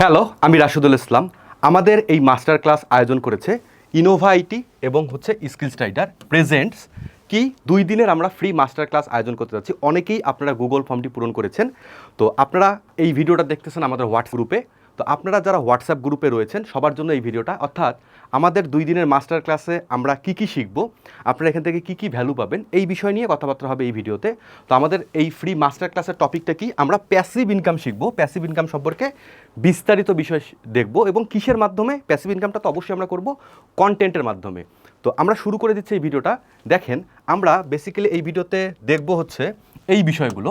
Hello, আমি রাশিদুল ইসলাম। আমাদের এই মাস্টার ক্লাস আয়োজন করেছে ইনোভা আইটি এবং হচ্ছে স্কিল স্টাইডার প্রেজেন্টস কি দুই দিনের আমরা ফ্রি মাস্টার ক্লাস আয়োজন করতে যাচ্ছি। অনেকেই আপনারা গুগল ফর্মটি পূরণ করেছেন। তো আপনারা এই ভিডিওটা দেখতেছেন আমাদের হোয়াটস গ্রুপে তো আপনারা যারা হোয়াটসঅ্যাপ গ্রুপে রয়েছেন, সবার জন্য এই ভিডিওটা। অর্থাৎ আমাদের দুই দিনের মাস্টার ক্লাসে আমরা কি কি শিখব, আপনারা এখান থেকে কি কি ভ্যালু পাবেন, এই বিষয় নিয়ে কথাবার্তা হবে এই ভিডিওতে। তো আমাদের এই ফ্রি মাস্টার ক্লাসের টপিকটা কি? আমরা প্যাসিভ ইনকাম শিখব। প্যাসিভ ইনকাম সম্পর্কে বিস্তারিত বিষয় দেখব এবং কিসের মাধ্যমে? প্যাসিভ ইনকামটা তো অবশ্যই আমরা করব কন্টেন্টের মাধ্যমে। তো আমরা শুরু করে দিচ্ছি এই ভিডিওটা। দেখেন, আমরা বেসিক্যালি এই ভিডিওতে দেখব হচ্ছে এই বিষয়গুলো।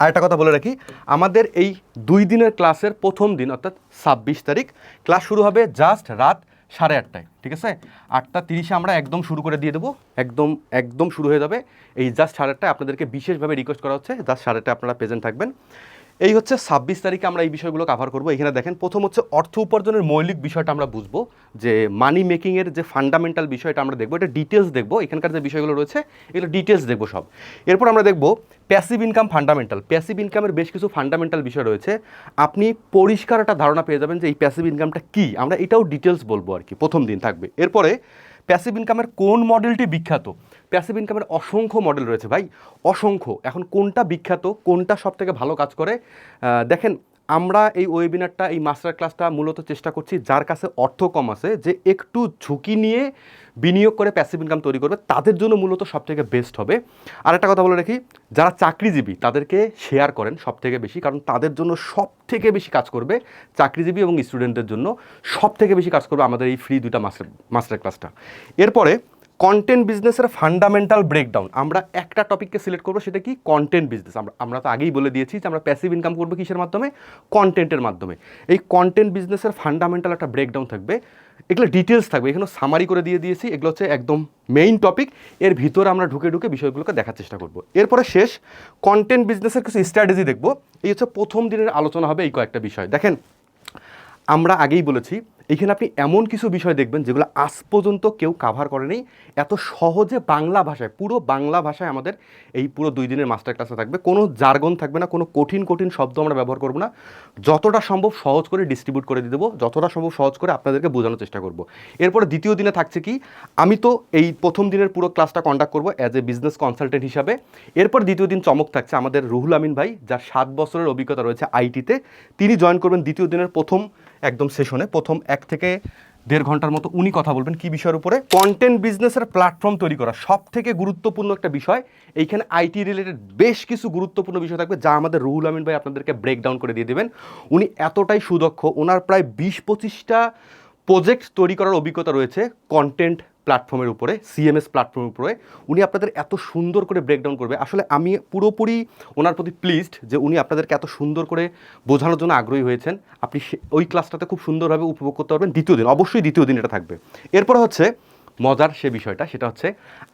আরেকটা কথা বলে রাখি, আমাদের এই দুই দিনের ক্লাসের প্রথম দিন, অর্থাৎ ছাব্বিশ তারিখ, ক্লাস শুরু হবে জাস্ট রাত সাড়ে আটটায়, ঠিক আছে? আটটা তিরিশে আমরা একদম শুরু করে দিয়ে দেবো, একদম একদম শুরু হয়ে যাবে। এই জাস্ট সাড়ে আটটায় আপনাদেরকে বিশেষভাবে রিকোয়েস্ট করা হচ্ছে, জাস্ট সাড়ে আটটায় আপনারা প্রেজেন্ট থাকবেন। এই হচ্ছে ছাব্বিশ তারিখে আমরা এই বিষয়গুলো কভার করব। এখানে দেখেন, প্রথম হচ্ছে অর্থ উপার্জনের মৌলিক বিষয়টা আমরা বুঝব, যে মানি মেকিংয়ের যে ফান্ডামেন্টাল বিষয়টা আমরা দেখব, এটা ডিটেলস দেখব, এখানকার যে বিষয়গুলো রয়েছে, এগুলো ডিটেলস দেখব সব। এরপর আমরা দেখব প্যাসিভ ইনকাম ফান্ডামেন্টাল প্যাসিভ ইনকামের বেশ কিছু ফান্ডামেন্টাল বিষয় রয়েছে। আপনি পরিষ্কার একটা ধারণা পেয়ে যাবেন যে এই প্যাসিভ ইনকামটা কী। আমরা এটাও ডিটেলস বলব আর কি, প্রথম দিন থাকবে। এরপরে প্যাসিভ ইনকামের কোন মডেলটি বিখ্যাত? প্যাসিভ ইনকামের অসংখ্য মডেল রয়েছে ভাই। অসংখ্য। এখন কোনটা বিখ্যাত, কোনটা সব থেকে ভালো কাজ করে? দেখেন আমরা এই ওয়েবিনারটা এই মাস্টার ক্লাসটা মূলত চেষ্টা করছি, যার কাছে অর্থ কম আছে, যে একটু ঝুঁকি নিয়ে বিনিয়োগ করে প্যাসিভ ইনকাম তৈরি করবে, তাদের জন্য মূলত সব থেকে বেস্ট হবে। আর একটা কথা বলে রাখি, যারা চাকরিজীবী, তাদেরকে শেয়ার করেন সব থেকে বেশি, কারণ তাদের জন্য সব থেকে বেশি কাজ করবে চাকরিজীবী এবং স্টুডেন্টদের জন্য সব থেকে বেশি কাজ করবে আমাদের এই ফ্রি দুইটা মাস্টার মাস্টার ক্লাসটা এরপরে কন্টেন্ট বিজনেসের ফান্ডামেন্টাল ব্রেকডাউন আমরা একটা টপিককে সিলেক্ট করব, সেটা কি? কন্টেন্ট বিজনেস আমরা আমরা তো আগেই বলে দিয়েছি যে আমরা প্যাসিভ ইনকাম করব কিসের মাধ্যমে? কন্টেন্টের মাধ্যমে। এই কন্টেন্ট বিজনেসের ফান্ডামেন্টাল একটা ব্রেকডাউন থাকবে। এগুলো ডিটেলস থাকবে। এখানে সামারি করে দিয়ে দিয়েছি। এগুলো হচ্ছে একদম মেইন টপিক এর ভিতরে আমরা ঢুকে ঢুকে বিষয়গুলোকে দেখার চেষ্টা করব। এরপরে শেষ কন্টেন্ট বিজনেসের কিছু স্ট্র্যাটেজি দেখব। এই হচ্ছে প্রথম দিনের আলোচনা হবে এই কয়েকটা বিষয়। দেখেন, আমরা আগেই বলেছি এখানে আপনি এমন কিছু বিষয় দেখবেন যেগুলো আজ পর্যন্ত কেউ কাভার করেনি। এত সহজে বাংলা ভাষায়, পুরো বাংলা ভাষায় আমাদের এই পুরো দুই দিনের মাস্টার ক্লাসে থাকবে। কোনো জার্গন থাকবে না, কোনো কঠিন কঠিন শব্দ আমরা ব্যবহার করব না। যতটা সম্ভব সহজ করে ডিস্ট্রিবিউট করে দিয়ে দেবো, যতটা সম্ভব সহজ করে আপনাদেরকে বোঝানোর চেষ্টা করব। এরপরে দ্বিতীয় দিনে থাকছে কি, আমি তো এই প্রথম দিনের পুরো ক্লাসটা কন্ডাক্ট করব অ্যাজ এ বিজনেস কনসালটেন্ট হিসাবে। এরপর দ্বিতীয় দিন চমক থাকছে আমাদের রুহুল আমিন ভাই, যার সাত বছরের অভিজ্ঞতা রয়েছে আইটিতে তিনি জয়েন করবেন দ্বিতীয় দিনের প্রথম একদম সেশনে প্রথম এক থেকে দেড় ঘণ্টার মতো উনি কথা বলবেন কি বিষয়ের উপরে। কন্টেন্ট বিজনেসের প্ল্যাটফর্ম তৈরি করা। সব থেকে গুরুত্বপূর্ণ একটা বিষয়। এইখানে আইটি রিলেটেড বেশ কিছু গুরুত্বপূর্ণ বিষয় থাকবে যা আমাদের রুহুল আমিন ভাই আপনাদেরকে ব্রেকডাউন করে দিয়ে দেবেন। উনি এতটাই সুদক্ষ। ওনার প্রায় বিশ পঁচিশটা প্রজেক্ট তৈরি করার অভিজ্ঞতা রয়েছে কন্টেন্ট প্ল্যাটফর্মের উপরে সিএমএস প্ল্যাটফর্মের উপরে। উনি আপনাদের এত সুন্দর করে ব্রেকডাউন করবে। আসলে আমি পুরোপুরি ওনার প্রতি প্লিজড যে উনি আপনাদেরকে এত সুন্দর করে বোঝানোর জন্য আগ্রহী হয়েছেন। আপনি ওই ক্লাসটাতে খুব সুন্দরভাবে উপভোগ করতে পারবেন। দ্বিতীয় দিন, অবশ্যই দ্বিতীয় দিন এটা থাকবে। এরপর হচ্ছে মজার সে বিষয়টা, সেটা হচ্ছে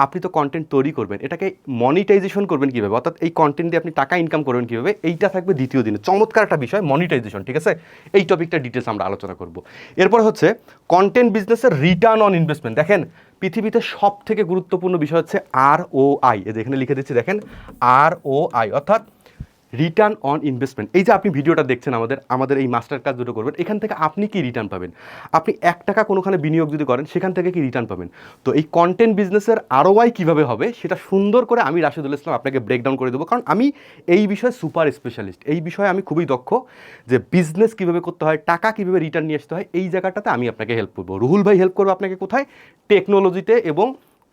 আপনি তো কন্টেন্ট তৈরি করবেন, এটাকে মনিটাইজেশন করবেন কীভাবে? অর্থাৎ এই কন্টেন্ট দিয়ে আপনি টাকা ইনকাম করবেন কীভাবে? এইটা থাকবে দ্বিতীয় দিনে। চমৎকার একটা বিষয় মনিটাইজেশন ঠিক আছে? এই টপিকটা ডিটেলস আমরা আলোচনা করব। এরপর হচ্ছে কন্টেন্ট বিজনেসের রিটার্ন অন ইনভেস্টমেন্ট দেখেন, পৃথিবীতে সব থেকে গুরুত্বপূর্ণ বিষয় হচ্ছে আর ও আই এখানে লিখে দিচ্ছি, দেখেন আর ও আই অর্থাৎ রিটার্ন অন ইনভেস্টমেন্ট এই যে আপনি ভিডিওটা দেখছেন আমাদের আমাদের এই মাস্টার ক্লাস দুটো করবেন, এখান থেকে আপনি কি রিটার্ন পাবেন? আপনি এক টাকা কোনোখানে বিনিয়োগ যদি করেন, সেখান থেকে কি রিটার্ন পাবেন? তো এই কন্টেন্ট বিজনেসের আরওআই কীভাবে হবে, সেটা সুন্দর করে আমি রাশিদুল ইসলাম আপনাকে ব্রেকডাউন করে দেবো। কারণ আমি এই বিষয়ে সুপার স্পেশালিস্ট এই বিষয়ে আমি খুবই দক্ষ যে বিজনেস কীভাবে করতে হয়, টাকা কীভাবে রিটার্ন নিয়ে আসতে হয়, এই জায়গাটাতে আমি আপনাকে হেল্প করব। রুহুল ভাই হেল্প করব আপনাকে কোথায়? টেকনোলজিতে এবং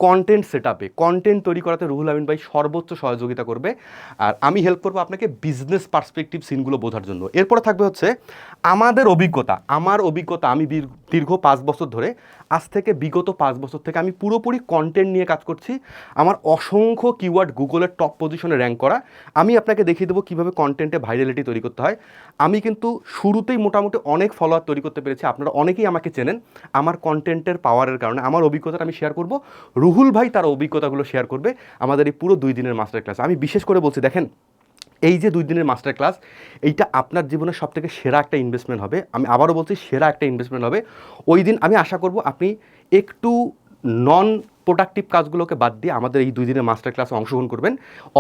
কন্টেন্ট সেট আপে কন্টেন্ট তৈরি করাতে রুহুল আমিন ভাই সর্বোচ্চ সহযোগিতা করবে। আর আমি হেল্প করব আপনাকে বিজনেস পার্সপেক্টিভ সিনগুলো বোঝার জন্য। এরপরে থাকবে হচ্ছে আমাদের অভিজ্ঞতা। আমার অভিজ্ঞতা, আমি দীর্ঘ- পাঁচ বছর ধরে, আজ থেকে বিগত পাঁচ বছর থেকে আমি পুরোপুরি কন্টেন্ট নিয়ে কাজ করছি। আমার অসংখ্য কিওয়ার্ড গুগলের টপ পজিশনে র্যাঙ্ক করা। আমি আপনাকে দেখিয়ে দেবো কীভাবে কন্টেন্টে ভাইরালিটি তৈরি করতে হয়। আমি কিন্তু শুরুতেই মোটামুটি অনেক ফলোয়ার তৈরি করতে পেরেছি। আপনারা অনেকেই আমাকে চেনেন। আমার কন্টেন্টের পাওয়ারের কারণে, আমার অভিজ্ঞতাটা আমি শেয়ার করব। রুহুল ভাই তার অভিজ্ঞতাগুলো শেয়ার করবে আমাদের এই পুরো দুই দিনের মাস্টার ক্লাস আমি বিশেষ করে বলছি, দেখেন, এই যে দুই দিনের মাস্টার ক্লাস এইটা আপনার জীবনের সব থেকে সেরা একটা ইনভেস্টমেন্ট হবে। আমি আবারও বলছি, সেরা একটা ইনভেস্টমেন্ট হবে। ওই দিন আমি আশা করব আপনি একটু নন প্রোডাক্টিভ কাজগুলোকে বাদ দিয়ে আমাদের এই দুই দিনের মাস্টার ক্লাসে অংশগ্রহণ করবেন।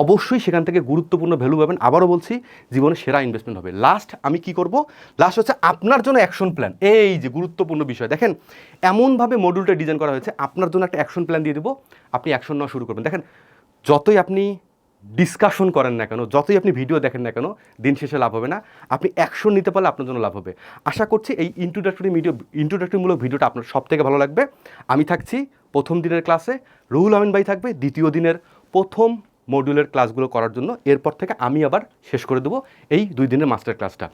অবশ্যই সেখান থেকে গুরুত্বপূর্ণ ভ্যালু পাবেন। আবারও বলছি, জীবনে সেরা ইনভেস্টমেন্ট হবে। লাস্ট আমি কি করব? লাস্ট হচ্ছে আপনার জন্য অ্যাকশন প্ল্যান এই যে গুরুত্বপূর্ণ বিষয়। দেখেন, এমনভাবে মডিউলটা ডিজাইন করা হয়েছে, আপনার জন্য একটা অ্যাকশন প্ল্যান দিয়ে দেবো। আপনি অ্যাকশন নেওয়া শুরু করবেন। দেখেন, যতই আপনি ডিসকাশন করেন না কেন, যতই আপনি ভিডিও দেখেন না কেন, দিন শেষে লাভ হবে না। আপনি অ্যাকশন নিতে পারলে আপনার জন্য লাভ হবে। আশা করছি এই ইন্ট্রোডাক্টরি ভিডিও ইন্ট্রোডাক্টরিমূলক ভিডিওটা আপনার সব থেকে ভালো লাগবে। আমি থাকছি প্রথম দিনের ক্লাসে রুহুল আমিন ভাই থাকবে, দ্বিতীয় দিনের প্রথম মডিউলের ক্লাসগুলো করার জন্য। এরপর থেকে আমি আবার শেষ করে দেবো এই দুই দিনের মাস্টার ক্লাসটা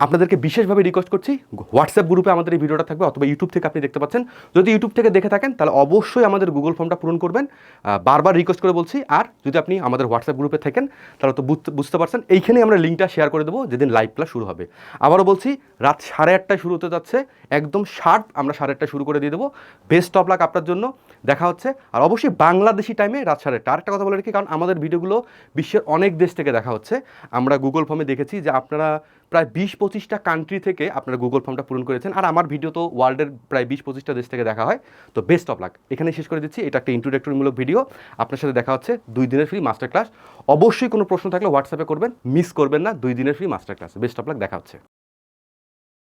আপনাদেরকে বিশেষভাবে রিকোয়েস্ট করছি হোয়াটসঅ্যাপ গ্রুপে আমাদের এই ভিডিওটা থাকবে অথবা ইউটিউব থেকে আপনি দেখতে পাচ্ছেন। যদি ইউটিউব থেকে দেখে থাকেন, তাহলে অবশ্যই আমাদের গুগল ফর্মটা পূরণ করবেন। বারবার রিকোয়েস্ট করে বলছি, আর যদি আপনি আমাদের হোয়াটসঅ্যাপ গ্রুপে থাকেন, তাহলে তো বুঝতে পারছেন। এইখানেই আমরা লিঙ্কটা শেয়ার করে দেবো, যেদিন লাইভ ক্লাস শুরু হবে। আবারও বলছি, রাত সাড়ে আটটায় শুরু হতে যাচ্ছে, একদম শার্প আমরা সাড়ে আটটায় শুরু করে দিয়ে দেবো। বেস্ট অফ লাক আপনার জন্য, দেখা হচ্ছে। আর অবশ্যই বাংলাদেশি টাইমে রাত সাড়ে আটটা। আরেকটা কথা বলে রাখি, কারণ আমাদের ভিডিওগুলো বিশ্বের অনেক দেশ থেকে দেখা হচ্ছে। আমরা গুগল ফর্মে দেখেছি যে আপনারা প্রায় বিশ পঁচিশটা কান্ট্রি থেকে আপনারা গুগল ফর্মটা পূরণ করেছেন। আর আমার ভিডিও তো ওয়ার্ল্ডের প্রায় বিশ পঁচিশটা দেশ থেকে দেখা হয়। তো বেস্ট অফ লাক এখানে শেষ করে দিচ্ছি। এটা একটা ইন্ট্রোডাক্টরিমূলক ভিডিও আপনার সাথে দেখা হচ্ছে দুই দিনের ফ্রি মাস্টার ক্লাস অবশ্যই কোনো প্রশ্ন থাকলে হোয়াটসঅ্যাপে করবেন মিস করবেন না। দুই দিনের free master class best of luck দেখা হচ্ছে।